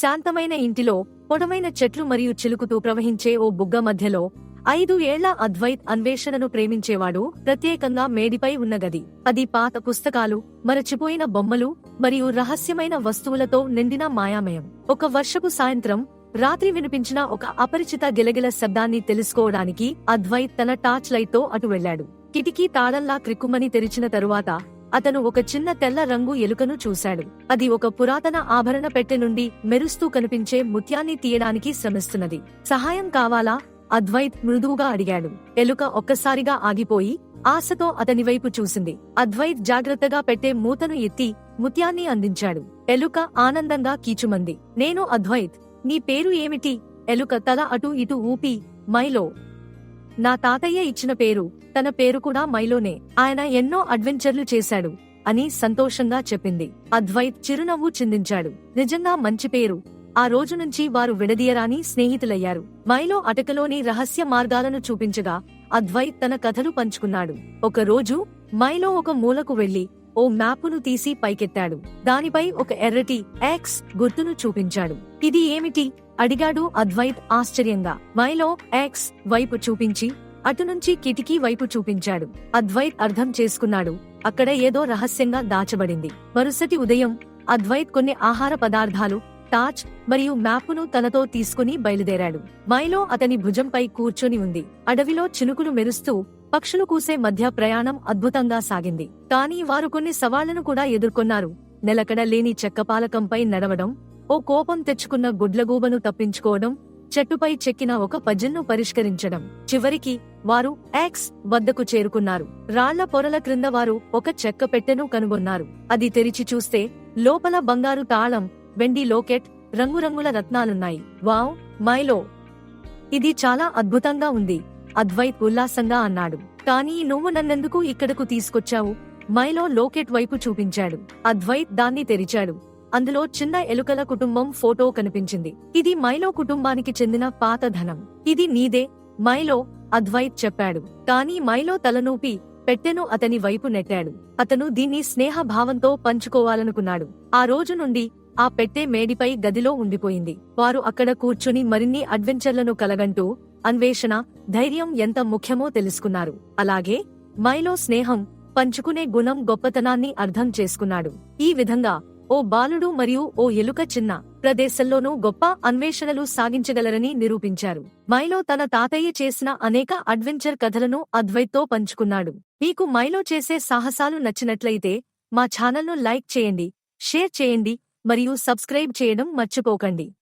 శాంతమైన ఇంటిలో పొడవైన చెట్లు మరియు చిలుకుతూ ప్రవహించే ఓ బుగ్గ మధ్యలో ఐదు ఏళ్ళ అద్వైత్ అన్వేషణను ప్రేమించేవాడు ప్రత్యేకంగా మేడిపై ఉన్న గది. అది పాత పుస్తకాలు మరచిపోయిన బొమ్మలు మరియు రహస్యమైన వస్తువులతో నిండిన మాయామయం. ఒక వర్షపు సాయంత్రం రాత్రి వినిపించిన ఒక అపరిచిత గిలగిల శబ్దాన్ని తెలుసుకోవడానికి అద్వైత్ తన టార్చ్ లైట్తో అటు వెళ్ళాడు కిటికీ తాళంలా క్రిక్కుమని తెరిచిన తరువాత అతను ఒక చిన్న తెల్ల రంగు ఎలుకను చూశాడు. అది ఒక పురాతన ఆభరణ పెట్టె నుండి మెరుస్తూ కనిపించే ముత్యాన్ని తీయడానికి శ్రమిస్తున్నది. సహాయం కావాలా? అద్వైత్ మృదువుగా అడిగాడు. ఎలుక ఒక్కసారిగా ఆగిపోయి ఆశతో అతని వైపు చూసింది. అద్వైత్ జాగ్రత్తగా పెట్టే మూతను ఎత్తి ముత్యాన్ని అందించాడు. ఎలుక ఆనందంగా కీచుమంది. నేను అద్వైత్. నీ పేరు ఏమిటి? ఎలుక తల అటు ఇటు ఊపి మైలో. నా తాతయ్య ఇచ్చిన పేరు తన పేరు కూడా మైలోనే. ఆయన ఎన్నో అడ్వెంచర్లు చేశాడు అని సంతోషంగా చెప్పింది. అద్వైత్ చిరునవ్వు చిందించాడు. నిజంగా మంచి పేరు. ఆ రోజు నుంచి వారు విడదీయరాని స్నేహితులయ్యారు. మైలో అటకలోని రహస్య మార్గాలను చూపించగా అద్వైత్ తన కథలు పంచుకున్నాడు. ఒక రోజు మైలో ఒక మూలకు వెళ్ళి ఓ మ్యాపును తీసి పైకెత్తాడు. దానిపై ఒక ఎర్రటి ఎక్స్ గుర్తును చూపించాడు. ఇది ఏమిటి? అడిగాడు అద్వైత్ ఆశ్చర్యంగా. మైలో ఎక్స్ వైపు చూపించి అటునుంచి కిటికీ వైపు చూపించాడు. అద్వైత్ అర్థం చేసుకున్నాడు. అక్కడ ఏదో రహస్యంగా దాచబడింది. మరుసటి ఉదయం అద్వైత్ కొన్ని ఆహార పదార్థాలు టార్చ్ మరియు మ్యాపును తనతో తీసుకుని బయలుదేరాడు. మైలో అతని భుజంపై కూర్చొని ఉంది. అడవిలో చినుకులు మెరుస్తూ పక్షులు కూసే మధ్య ప్రయాణం అద్భుతంగా సాగింది. కానీ వారు కొన్ని సవాళ్ళను కూడా ఎదుర్కొన్నారు. నిలకడ లేని చెక్కపాలకంపై నడవడం ఓ కోపం తెచ్చుకున్న గుడ్లగూబను తప్పించుకోవడం చెట్టుపై చెక్కిన ఒక పజిల్ను పరిష్కరించడం. చివరికి వారు ఎక్స్ వద్దకు చేరుకున్నారు. రాళ్ళ పొరల క్రింద వారు ఒక చెక్క పెట్టెను కనుగొన్నారు. అది తెరిచి చూస్తే లోపల బంగారు తాళం వెండి లోకెట్ రంగురంగుల రత్నాలున్నాయి. వావ్ మైలో! ఇది చాలా అద్భుతంగా ఉంది. అద్వైత్ ఉల్లాసంగా అన్నాడు. కానీ నువ్వు నన్నెందుకు ఇక్కడకు తీసుకొచ్చావు? మైలో లోకెట్ వైపు చూపించాడు. అద్వైత్ దాన్ని తెరిచాడు. అందులో చిన్న ఎలుకల కుటుంబం ఫోటో కనిపించింది. ఇది మైలో కుటుంబానికి చెందిన పాత ధనం. ఇది నీదే మైలో అద్వైత్ చెప్పాడు. కానీ మైలో తలనూపి పెట్టెను అతని వైపు నెట్టాడు. అతను దీన్ని స్నేహ భావంతో పంచుకోవాలనుకున్నాడు. ఆ రోజు నుండి ఆ పెట్టె మేడిపై గదిలో ఉండిపోయింది. వారు అక్కడ కూర్చుని మరిన్ని అడ్వెంచర్లను కలగంటూ అన్వేషణ ధైర్యం ఎంత ముఖ్యమో తెలుసుకున్నారు. అలాగే మైలో స్నేహం పంచుకునే గుణం గొప్పతనాన్ని అర్థం చేసుకున్నాడు. ఈ విధంగా ఓ బాలుడు మరియు ఓ ఎలుక చిన్న ప్రదేశంలోనూ గొప్ప అన్వేషణలు సాగించగలరని నిరూపించారు. మైలో తన తాతయ్య చేసిన అనేక అడ్వెంచర్ కథలను అద్వైత్తో పంచుకున్నాడు. మీకు మైలో చేసే సాహసాలు నచ్చినట్లయితే మా ఛానల్ను లైక్ చేయండి షేర్ చేయండి మరియు సబ్స్క్రైబ్ చేయడం మర్చిపోకండి.